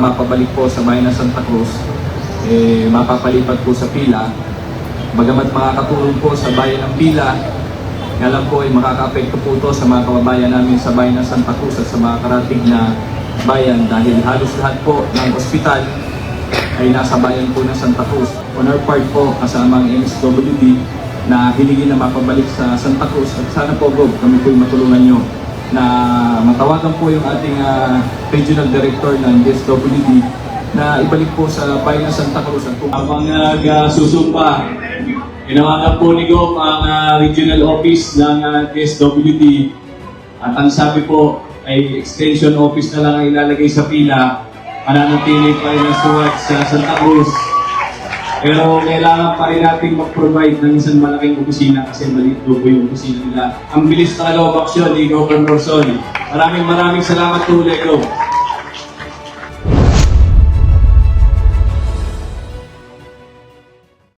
mapabalik po sa bayan ng Santa Cruz, eh, mapapalipat po sa pila. Bagamat makakatulong po sa bayan ng pila, lang po ay makaka-apekto po ito sa mga kababayan namin sa bayan ng Santa Cruz at sa mga karating na bayan dahil halos lahat po ng ospital ay nasa bayan po ng Santa Cruz. On our part po, kasama ang MSWD na hilingin na mapabalik sa Santa Cruz at sana po Gob, kami po yung matulungan nyo na matawagan po yung ating ah, regional director ng DSWD na ibalik po sa bayan ng Santa Cruz. Habang nagsusumpa, inawagan po ni Gov ang ah, regional office ng ah, DSWD at ang sabi po ay extension office na lang ang ilalagay sa pila. Mananatili pa rin sa Santa Cruz. Pero kailangan pa rin natin mag-provide ng isang malaking opisina kasi maliit po yung opisina nila. Ang bilis na kalawang aksyon ni Governor Son. Maraming maraming salamat po Gov.